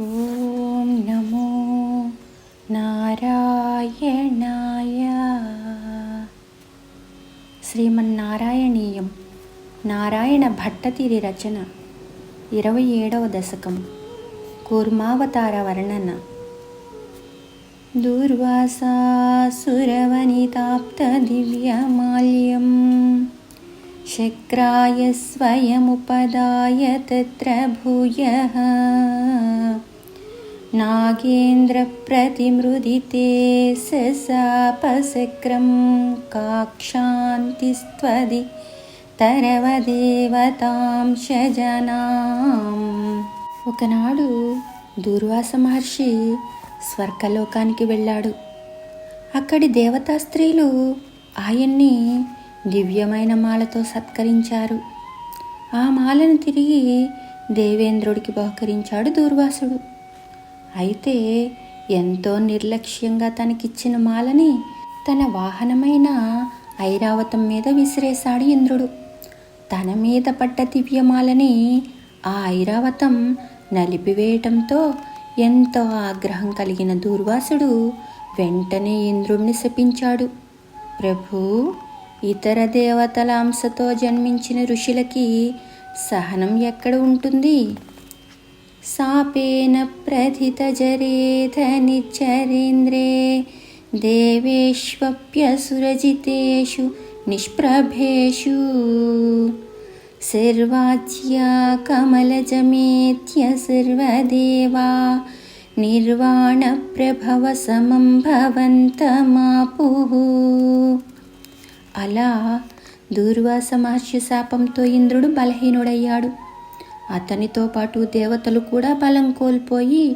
ఓం నమో నారాయణాయ శ్రీమన్నారాయణీయం నారాయణ భట్టతిరి రచన ఇరవై ఏడవ దశకం కూర్మావతార వర్ణన दुर्वासासुरवनिताप्तदिव्यमाल्यं शक्राय स्वयमुपदाय तत्र भूयः नागेन्द्रप्रतिमृदिते ससापसक्रं काक्षान्तिस्त्वदि తరవదేవతాం శజనాం ఒకనాడు దూర్వాస మహర్షి స్వర్గలోకానికి వెళ్ళాడు అక్కడి దేవతా స్త్రీలు ఆయన్ని దివ్యమైన మాలతో సత్కరించారు ఆ మాలను తిరిగి దేవేంద్రుడికి బహుకరించాడు దూర్వాసుడు అయితే ఎంతో నిర్లక్ష్యంగా తనకిచ్చిన మాలని తన వాహనమైన ఐరావతం మీద విసిరేశాడు ఇంద్రుడు. తన మీద పడ్డ దివ్యమాలని ఆ ఐరావతం నలిపివేయటంతో ఎంతో ఆగ్రహం కలిగిన దూర్వాసుడు వెంటనే ఇంద్రుణ్ణి శపించాడు. ప్రభు ఇతర దేవతల అంశతో జన్మించిన ఋషులకి సహనం ఎక్కడ ఉంటుంది? సాపేన ప్రథితజరేధ నిచ్చరేంద్రే దేవేష్వప్యసురజితేషు నిష్ప్రభేషు सर्वाच्या कमलजमेत्य सर्वदेवा నిర్వాణప్రభవసమం భవంతమాపుః అలా దూర్వాస మహర్షి శాపంతో ఇంద్రుడు బలహీనుడయ్యాడు అతనితో పాటు దేవతలు కూడా బలం కోల్పోయి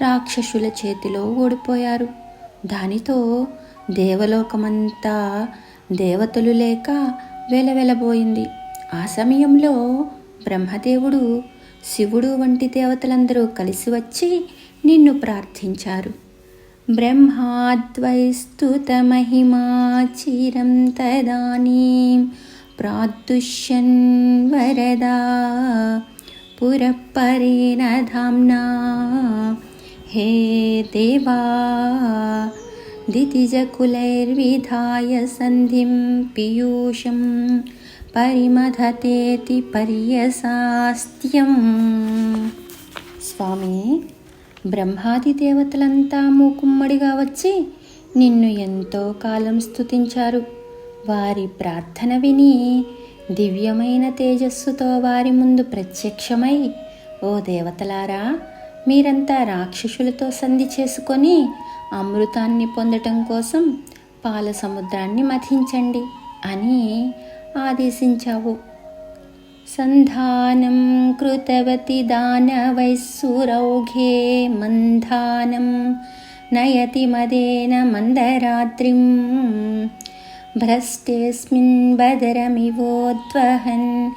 రాక్షసుల చేతిలో ఓడిపోయారు. దానితో దేవలోకమంతా దేవతలు లేక వెలవెలబోయింది. ఆ సమయంలో బ్రహ్మదేవుడు శివుడు వంటి దేవతలందరూ కలిసి వచ్చి నిన్ను ప్రార్థించారు. బ్రహ్మాద్వైస్తుతమహిమా చిరం తదానీం ప్రాదుష్యన్ వరదా పురపరేణ ధామ్నా హే దేవా दितिजकुलैर्विधाय सन्धिं पीयूषं పరిమధతేతి పర్యసాస్త్యం స్వామి బ్రహ్మాది దేవతలంతా మూకుమ్మడిగా వచ్చి నిన్ను ఎంతో కాలం స్తుతించారు వారి ప్రార్థన విని దివ్యమైన తేజస్సుతో వారి ముందు ప్రత్యక్షమై ఓ దేవతలారా మీరంతా రాక్షసులతో సంధి చేసుకొని అమృతాన్ని పొందటం కోసం పాల సముద్రాన్ని మథించండి అని ఆదేశించావు. సంధానం కృతవతి దానవైస్సురౌఘే మంధానం నయతి మదేన మందరాత్రిం భ్రష్టేస్మిన్ బదరమివోద్వహన్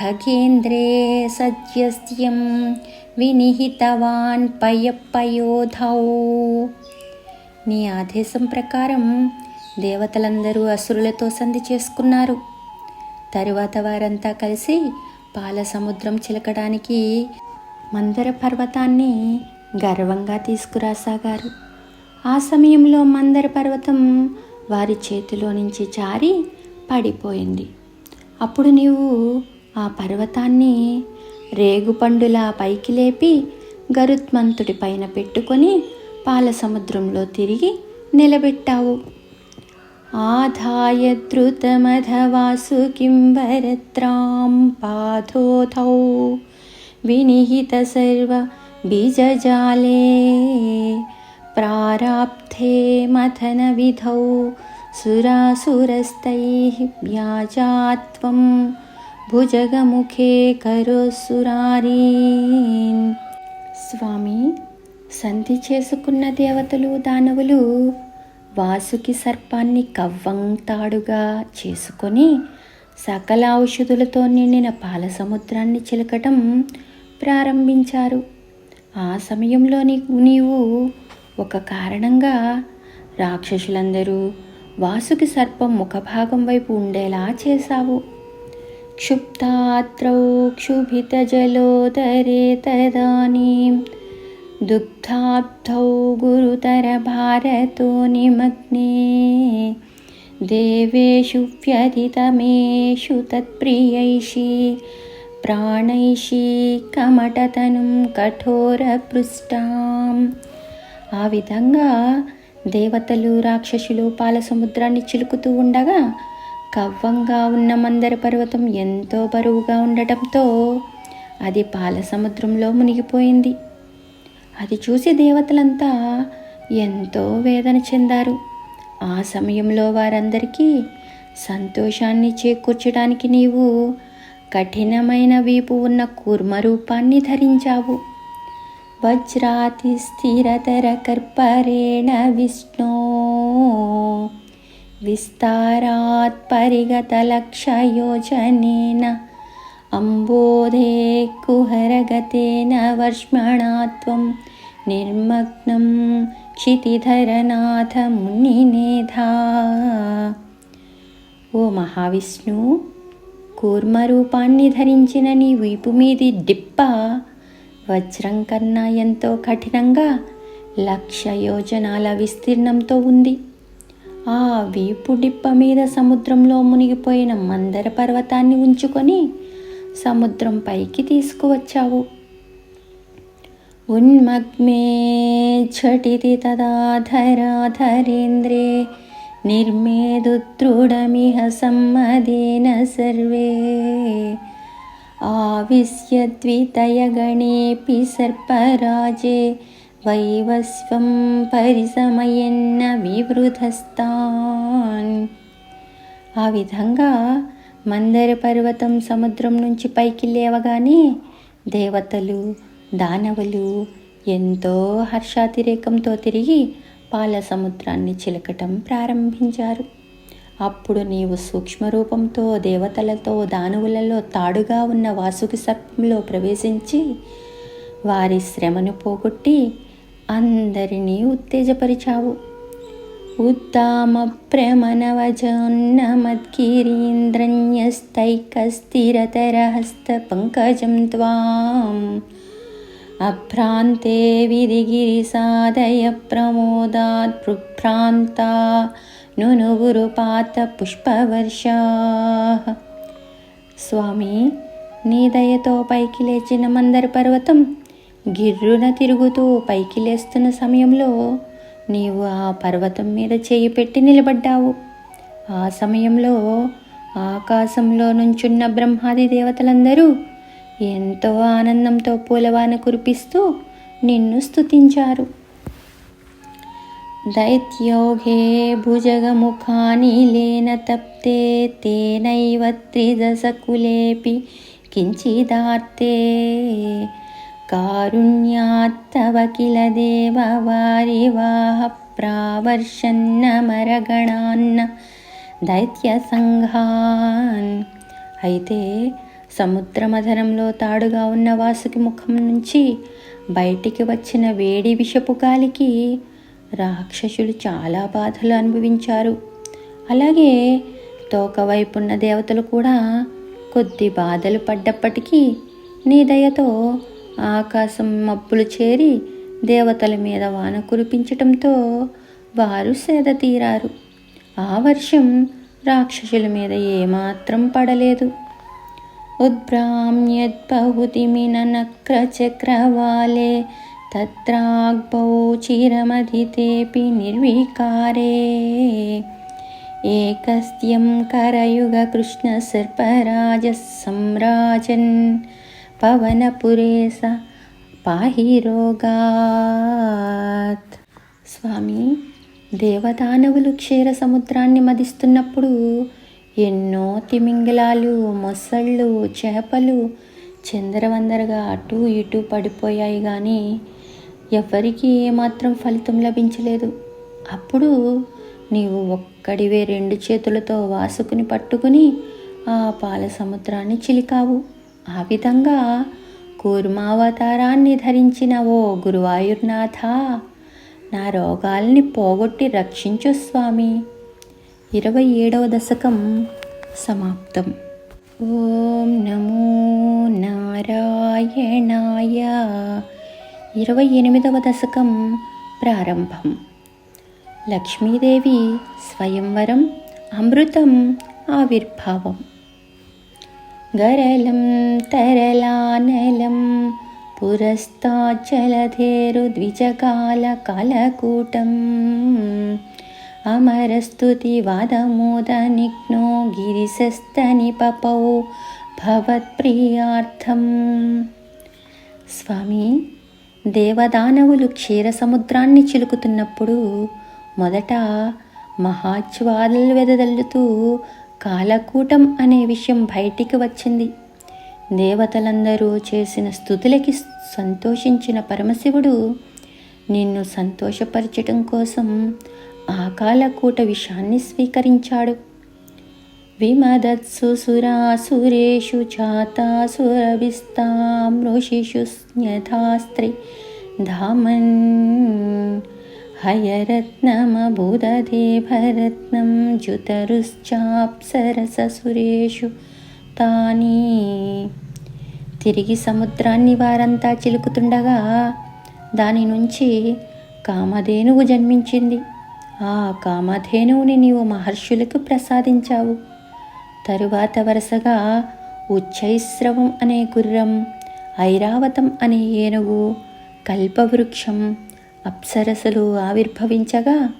ఖగేంద్రే సజ్యస్యం వినిహితవాన్ పయప్పయోధౌ నీ ఆదేశం ప్రకారం దేవతలందరూ అసురులతో సంధి చేసుకున్నారు. తరువాత వారంతా కలిసి పాల సముద్రం చిలకడానికి మందర పర్వతాన్ని గర్వంగా తీసుకురాసాగారు. ఆ సమయంలో మందర పర్వతం వారి చేతిలో నుంచి జారి పడిపోయింది. అప్పుడు నీవు ఆ పర్వతాన్ని రేగుపండులా పైకి లేపి గరుత్మంతుడి పైన పెట్టుకొని పాల సముద్రంలో తిరిగి నిలబెట్టావు. ఆధాయ ధృతమధవాసు వరత్రాం పాథోథౌ వినిహిత సర్వ బీజజాలే. ప్రారాబ్ధే మథన విధౌ व्याजात्वं వ్యాజాత్వం భుజగముఖే స్వామి సంధి చేసుకున్న దేవతలు దానవులు వాసుకి సర్పాన్ని కవ్వంతాడుగా చేసుకొని సకల ఔషధులతో నిండిన పాల సముద్రాన్ని చిలకటం ప్రారంభించారు. ఆ సమయంలో నీవు ఒక కారణంగా రాక్షసులందరూ వాసుకి సర్పం ముఖభాగం వైపు ఉండేలా చేశావు. క్షుభిత జలోదరే తదానీం దుగ్ధాబ్ధౌ గురుతర భారతో నిమగ్నే దేవేషు వ్యధితమేషు తత్ప్రియైషి ప్రాణైషి కమటతనుం కఠోరపృష్టాం ఆ విధంగా దేవతలు రాక్షసులు పాల సముద్రాన్ని చిలుకుతూ ఉండగా కవ్వంగా ఉన్న మందర పర్వతం ఎంతో బరువుగా ఉండటంతో అది పాల సముద్రంలో మునిగిపోయింది. అది చూసి దేవతలంతా ఎంతో వేదన చెందారు. ఆ సమయంలో వారందరికీ సంతోషాన్ని చేకూర్చడానికి నీవు కఠినమైన వీపు ఉన్న కూర్మ రూపాన్ని ధరించావు. వజ్రాతిస్థిరతరకర్పరేణ స్థిరతర విష్ణో. విస్తారాత్ పరిగతలక్షయోజనేన అంబోధే కుహరగతేన వర్ష్మణాత్వం. నిర్మగ్నం క్షితిధరనాథ మునినేధా. ఓ మహావిష్ణు కూర్మరూపాన్ని ధరించిన నీ వీపు మీది డిప్ప. వజ్రం కన్నా ఎంతో కఠినంగా లక్ష యోజనాల విస్తీర్ణంతో ఉంది. ఆ వీపు డిప్ప మీద సముద్రంలో మునిగిపోయిన మందర పర్వతాన్ని ఉంచుకొని సముద్రం పైకి తీసుకువచ్చావు. ఉన్మగ్మే ఝటితి తదాధరాధరేంద్రే నిర్మేదుదృఢమిహ సమ్మదేన సర్వే. ఆవిశ్యద్వితయగణేపి సర్పరాజే వైవస్వం పరిసమయన్న వివృధస్థాన్. ఆ విధంగా మందర పర్వతం సముద్రం నుంచి పైకి లేవగానే దేవతలు దానవులు ఎంతో హర్షాతిరేకంతో తిరిగి పాల సముద్రాన్ని చిలకటం ప్రారంభించారు. అప్పుడు నీవు సూక్ష్మరూపంతో దేవతలతో దానువులలో తాడుగా ఉన్న వాసుకి సర్పంలో ప్రవేశించి వారి శ్రమను పోగొట్టి అందరినీ ఉత్తేజపరిచావు. ఉత్తామ ప్రమనవజోన్నమద్గిరీంద్రన్యస్తైకస్థిరతరహస్త పంకజం త్వాం అభ్రాంతే విధిగిరిసాదయ ప్రమోదాత్ పృభ్రాంతా నునుగురుపాత పుష్పవర్షా స్వామి నీ దయతో పైకి లేచిన మందర పర్వతం గిర్రున తిరుగుతూ పైకి లేస్తున్న సమయంలో నీవు ఆ పర్వతం మీద చేయి పెట్టి నిలబడ్డావు. ఆ సమయంలో ఆకాశంలో నుంచున్న బ్రహ్మాది దేవతలందరూ ఎంతో ఆనందంతో పూలవాన కురిపిస్తూ నిన్ను స్తుతించారు. దైత్యోఘే భుజగముఖాని లేన తప్తే తేనైవ త్రిదశకులేపి కించిదార్తే కారుణ్యాత్తవ కిల వాహ ప్రావర్షన్న మరగణాన్న దైత్య సంఘాన్ అయితే సముద్రమధనంలో తాడుగా ఉన్న వాసుకి ముఖం నుంచి బయటికి వచ్చిన వేడి విషపు గాలికి రాక్షసులు చాలా బాధలు అనుభవించారు. అలాగే తోక వైపున్న దేవతలు కూడా కొద్ది బాధలు పడ్డప్పటికీ నీ దయతో ఆకాశం మబ్బులు చేరి దేవతల మీద వాన కురిపించటంతో వారు సేద తీరారు. ఆ వర్షం రాక్షసుల మీద ఏమాత్రం పడలేదు. ఉద్భ్రామ్యద్బహుతిమినక్రచక్రవాలే నక్రచక్రవాలే చిరమధితేపి నిర్వికారే ఏకస్త్యం కరయుగ సర్పరాజ సంరాజన్ పవనపురే స స్వామి దేవదానవులు క్షీర సముద్రాన్ని మదిస్తున్నప్పుడు ఎన్నో తిమింగలాలు మొసళ్ళు చేపలు చందరవందరగా అటు ఇటు పడిపోయాయి కానీ ఎవరికీ ఏమాత్రం ఫలితం లభించలేదు. అప్పుడు నీవు ఒక్కడివే రెండు చేతులతో వాసుకుని పట్టుకుని ఆ పాల సముద్రాన్ని చిలికావు. ఆ విధంగా కూర్మావతారాన్ని ధరించిన ఓ గురువాయుర్నాథ నా రోగాల్ని పోగొట్టి రక్షించు స్వామి. ఇరవై ఏడవ దశకం సమాప్తం. ఓం నమో నారాయణాయ ఇరవై ఎనిమిదవ దశకం ప్రారంభం. లక్ష్మీదేవి స్వయంవరం అమృతం ఆవిర్భావం. గరళం తరలానలం పురస్తాచలధేరుద్విజకాల కాలకూటం. అమరస్తుతివాదమోదనిఘ్నో గిరిశస్తని పపౌ భవత్ప్రియార్థం. స్వామి దేవదానవులు క్షీర సముద్రాన్ని చిలుకుతున్నప్పుడు మొదట మహాజ్వాలలు వెదజల్లుతూ కాలకూటం అనే విషయం బయటికి వచ్చింది. దేవతలందరూ చేసిన స్థుతులకి సంతోషించిన పరమశివుడు నిన్ను సంతోషపరచటం కోసం ఆ కాలకూట విషాన్ని స్వీకరించాడు. విమదత్సు సురాసురేషు చాతాసురభిస్తాం ఋషిషు స్న్యథాస్త్రి ధామన్ హయరత్నమబుదదేభరత్నం జుతరుశ్చాప్సరససురేషు తాని తిరిగి సముద్రాన్ని వారంతా చిలుకుతుండగా దాని నుంచి కామధేనువు జన్మించింది. ఆ కామధేనువుని నీవు మహర్షులకు ప్రసాదించావు. తరువాత వరుసగా ఉచ్చైశ్రవం అనే గుర్రం ఐరావతం అనే ఏనుగు కల్పవృక్షం అప్సరసలు ఆవిర్భవించగా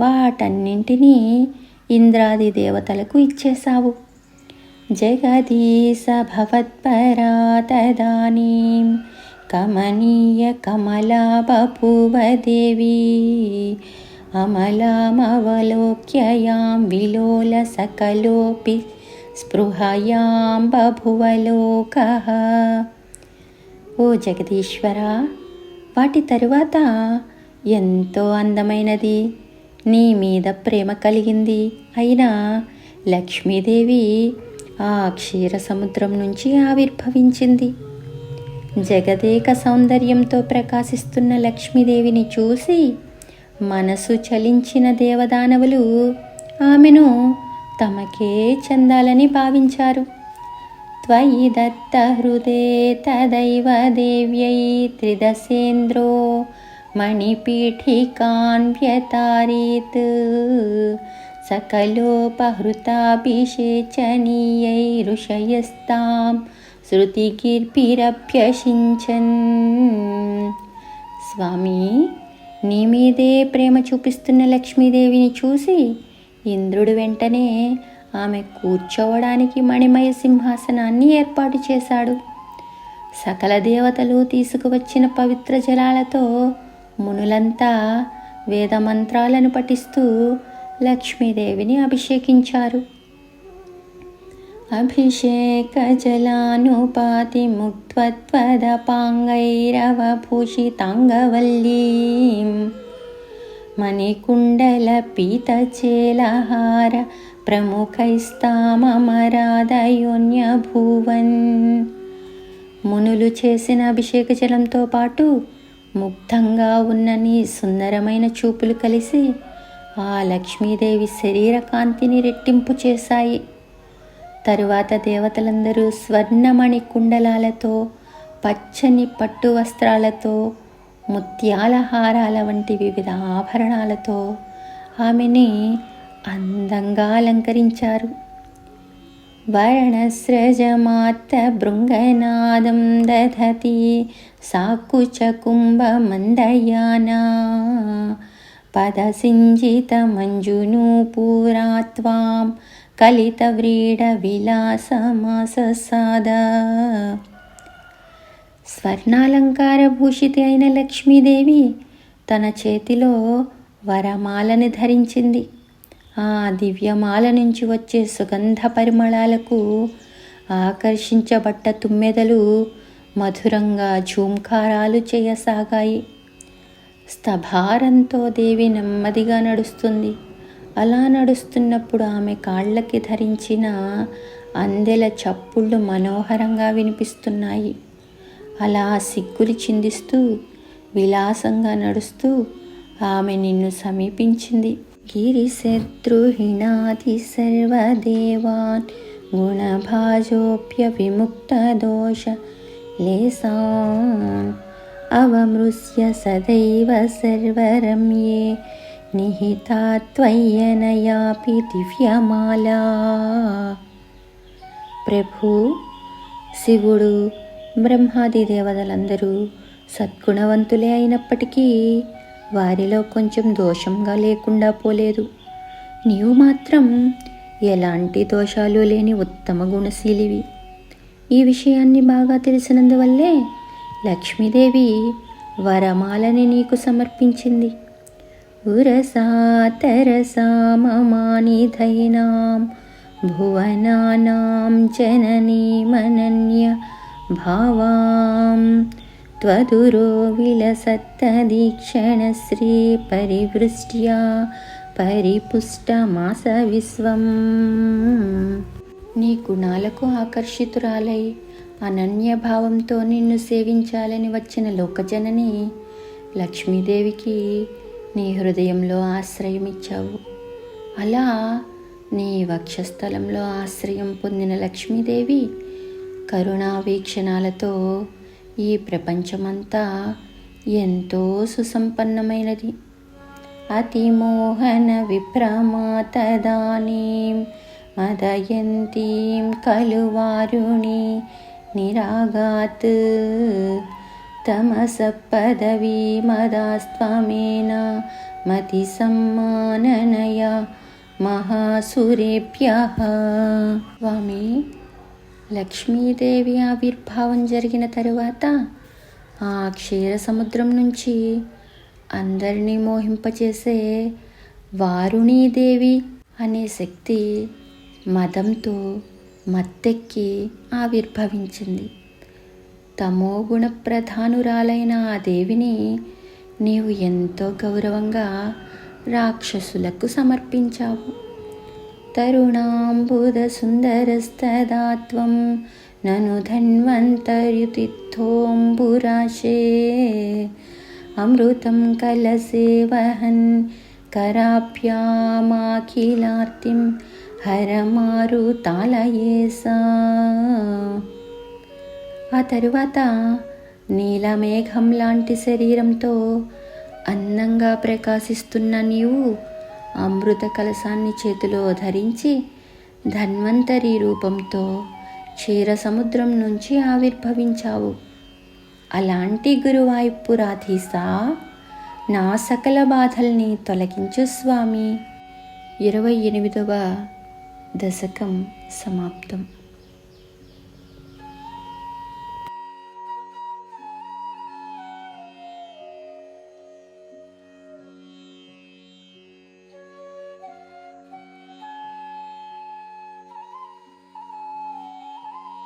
వాటన్నింటినీ ఇంద్రాది దేవతలకు ఇచ్చేశావు. జగదీశ భవత్పరా తదానీం కమనీయ కమలా బభూవ అమలామవలోక్యయాం విలోల సకలోపి స్పృహయాం బభువలోక. ఓ జగదీశ్వర వాటి తరువాత ఎంతో అందమైనది. నీ మీద ప్రేమ కలిగింది అయినా లక్ష్మీదేవి ఆ క్షీర సముద్రం నుంచి ఆవిర్భవించింది. జగదేక సౌందర్యంతో ప్రకాశిస్తున్న లక్ష్మీదేవిని చూసి మనసు చలించిన దేవదానవులు ఆమెను తమకే చెందాలని భావించారు త్వయి దత్త హృదే తదైవ దేవ్యై త్రిదశేంద్రో మణిపీఠికాన్ వ్యతారీత్ सकलोपहृताभिषेचनीयै ऋषयस्तां శృతిగిర్భిరభ్యసించన్ స్వామి నీ మీదే ప్రేమ చూపిస్తున్న లక్ష్మీదేవిని చూసి ఇంద్రుడు వెంటనే ఆమె కూర్చోవడానికి మణిమయ సింహాసనాన్ని ఏర్పాటు చేశాడు. సకల దేవతలు తీసుకువచ్చిన పవిత్ర జలాలతో మునులంతా వేదమంత్రాలను పఠిస్తూ లక్ష్మీదేవిని అభిషేకించారు. అభిషేక జలానుపాతి ముక్త్వత్వదపాంగైరవభూషితాంగవల్లీం మణికుండల పీతచేలహార ప్రముఖైస్తామరాదయోన్యభూవన్ మునులు చేసిన అభిషేక జలంతో పాటు ముగ్ధంగా ఉన్న నీ సుందరమైన చూపులు కలిసి ఆ లక్ష్మీదేవి శరీర కాంతిని రెట్టింపు చేశాయి. తరువాత దేవతలందరూ స్వర్ణమణి కుండలాలతో పచ్చని పట్టు వస్త్రాలతో ముత్యాల హారాల వంటి వివిధ ఆభరణాలతో ఆమెని అందంగా అలంకరించారు. వర్ణస్రజమాత్త భృంగనాదం దధతి సాకుచకుంభమందయానా వ్రీడ విలాసమాస కలితవ్రీడవిలాసమాససాద స్వర్ణాలంకార భూషితి అయిన లక్ష్మీదేవి తన చేతిలో వరమాలని ధరించింది. ఆ దివ్యమాల నుంచి వచ్చే సుగంధ పరిమళాలకు ఆకర్షించబట్ట తుమ్మెదలు మధురంగా ఝూంకారాలు చేయసాగాయి. స్తభారంతో దేవి నెమ్మదిగా నడుస్తుంది. అలా నడుస్తున్నప్పుడు ఆమె కాళ్ళకి ధరించిన అందెల చప్పుళ్ళు మనోహరంగా వినిపిస్తున్నాయి. అలా సిగ్గులు చిందిస్తూ విలాసంగా నడుస్తూ ఆమె నిన్ను సమీపించింది. గిరిశత్రుహిణాతి సర్వదేవాన్ గుణభాజోప్య విముక్త దోష లేసాన్ అవమృశ్య సదైవ సర్వరమ్యే నిహితా త్వయ్యనయాపి దివ్యమాలా. ప్రభు శివుడు బ్రహ్మాది దేవతలందరూ సద్గుణవంతులే అయినప్పటికీ వారిలో కొంచెం దోషంగా లేకుండా పోలేదు. నీవు మాత్రం ఎలాంటి దోషాలు లేని ఉత్తమ గుణశీలివి. ఈ విషయాన్ని బాగా తెలిసినందువల్లే లక్ష్మీదేవి వరమాలని నీకు సమర్పించింది. ఉరసా తరసా మమానిధైనాం భువనానాం జననీమనన్య భావాం त्वदुरो विलसत्तदीक्षणश्रीपरिवृष्ट्या పరిపుష్టమాస విశ్వం నీ గుణాలకు ఆకర్షితురాలై అనన్య భావంతో నిన్ను సేవించాలని వచ్చిన లోకజనని లక్ష్మీదేవికి నీ హృదయంలో ఆశ్రయం ఇచ్చావు అలా నీ వక్షస్థలంలో ఆశ్రయం పొందిన లక్ష్మీదేవి కరుణా వీక్షణాలతో ఈ ప్రపంచమంతా ఎంతో సుసంపన్నమైనది అతిమోహన విభ్రమాతదానీం మదయంతీం ఖలు వారుణి నిరాగాత్ తమస పదవీ మదాస్త్వమేన మతి సమ్మాననయ మహాసురేభ్య స్వామి లక్ష్మీదేవి ఆవిర్భావం జరిగిన తరువాత ఆ క్షీర సముద్రం నుంచి అందరినీ మోహింపచేసే వారుణీదేవి అనే శక్తి మదంతో మత్తెక్కి ఆవిర్భవించింది. తమో గుణ ప్రధానురాలైన ఆ దేవిని నీవు ఎంతో గౌరవంగా రాక్షసులకు సమర్పించావు. తరుణాంబుదసుందరస్తదా త్వం నను ధన్వంతర్యుతిథోంబురాశే అమృతం కలసే వహన్ కరాభ్యామాఖిలార్తిం హరమారు తాళయేసా ఆ తరువాత నీలమేఘం లాంటి శరీరంతో అందంగా ప్రకాశిస్తున్న నీవు అమృత కలశాన్ని చేతిలో ధరించి ధన్వంతరి రూపంతో క్షీర సముద్రం నుంచి ఆవిర్భవించావు. అలాంటి గురువాయుపురాధీసా నా సకల బాధల్ని తొలగించు స్వామి. ఇరవై ఎనిమిదవ దశకం సమాప్తం.